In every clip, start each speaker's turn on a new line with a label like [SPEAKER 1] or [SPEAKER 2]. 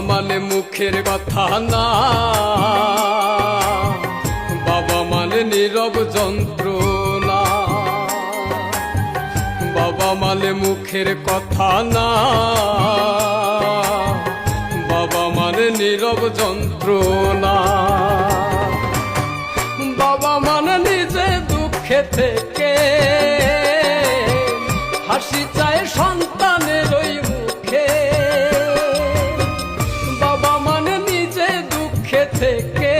[SPEAKER 1] মানে মুখের কথা না। বাবা মানে নীরব যন্ত্রণা। বাবা মানে মুখের কথা না। বাবা মানে নীরব যন্ত্রণা। বাবা মানে নিজে দুঃখে থেকে। হাসি চায় সন্তানের ওই থেকে।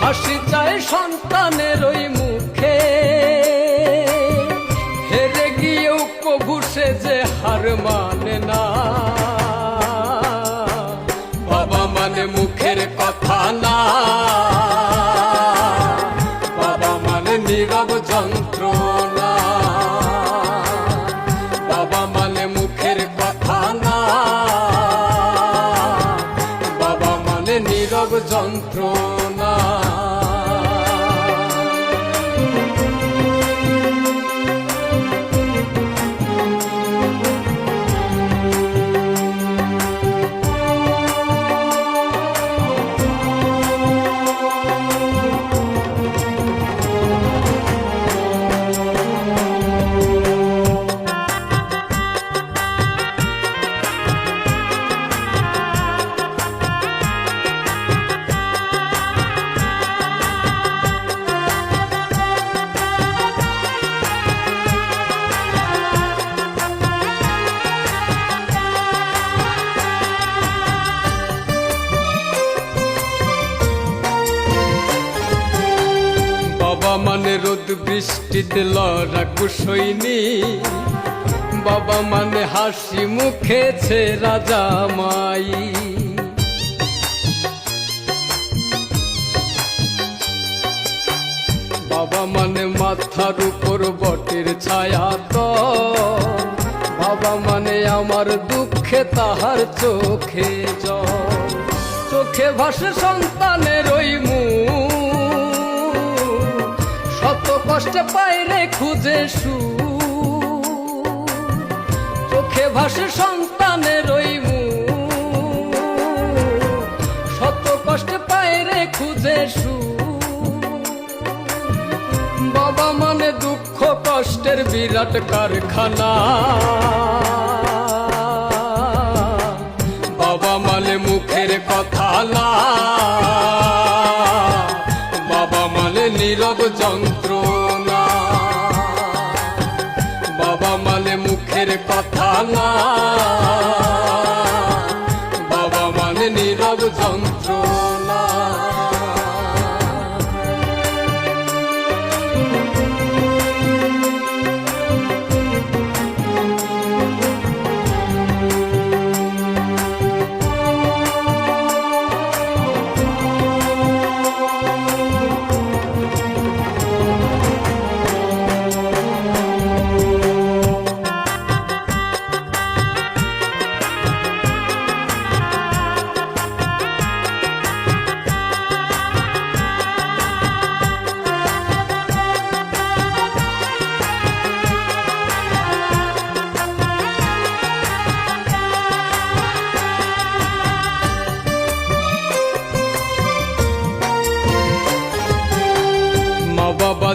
[SPEAKER 1] হাসি চায় সন্তানের ওই মুখে। হেরে গিয়েও কবু সে যে হার মানে না। বাবা মানে মুখের কথা মানে রোদ লড়া কুশইনি বাবা মানে হাসি মুখেছে রাজা মাই। বাবা মানে মাথার উপর বটের ছায়া তো। বাবা মানে আমার দুঃখে তাহার চোখে চোখে ভাসে সন্তানের ওই মুখ কষ্টে পাইলে খুঁজে সু চোখে ভাসে সন্তানের শত কষ্টে পাইরে খুঁজে সু বাবা মানে দুঃখ কষ্টের বিরাট কারখানা। বাবা মানে মুখের কথা না। না বাবা মানে নীরব যন্ত্রণা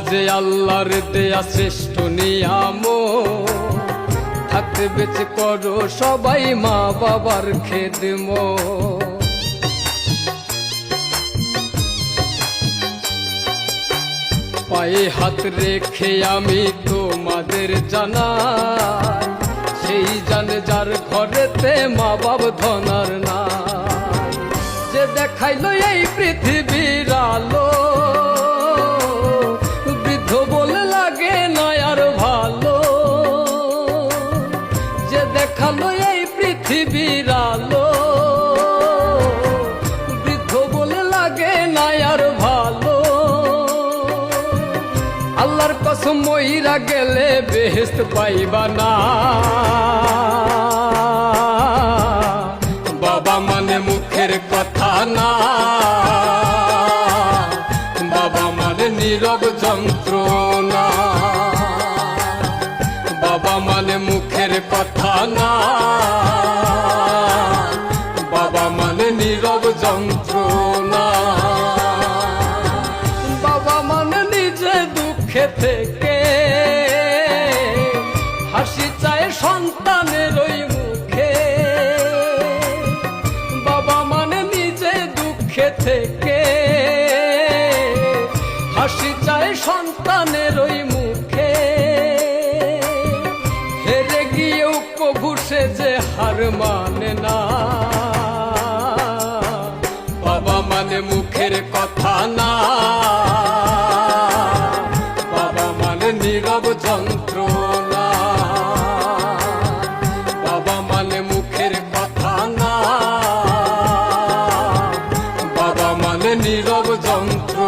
[SPEAKER 1] যে আল্লাহর দেয়া শ্রেষ্ঠ নিয়াম থাকতে বেঁচে করো সবাই মা বাবার খেদম পায়ে হাত রেখে আমি তোমাদের জানা সেই জানে যার ঘরেতে মা বাব ধনার না যে দেখাইলো এই পৃথিবীর আলো দেখাল এই পৃথিবীর আলো। বৃদ্ধ বলে লাগে না আর ভালো। আল্লাহর কসম মইরা গেলে বেহেস্ত পাইবা না। বাবা মানে মুখের কথা না। বাবা মানে নীরব যন্ত্রণা বাবা মানে মুখের কথা না যন্ত্রণা। বাবা মানে নিজে দুঃখে থেকে। হাসি চায় সন্তানের ওই মুখে। বাবা মানে নিজে দুঃখে থেকে। হাসি চায় সন্তানের ওই মুখে। হার মানে না বাবা মানে মুখের কথা না বাবা মানে নীরব যন্ত্রণা বাবা মানে মুখের কথা না বাবা নীরব যন্ত্র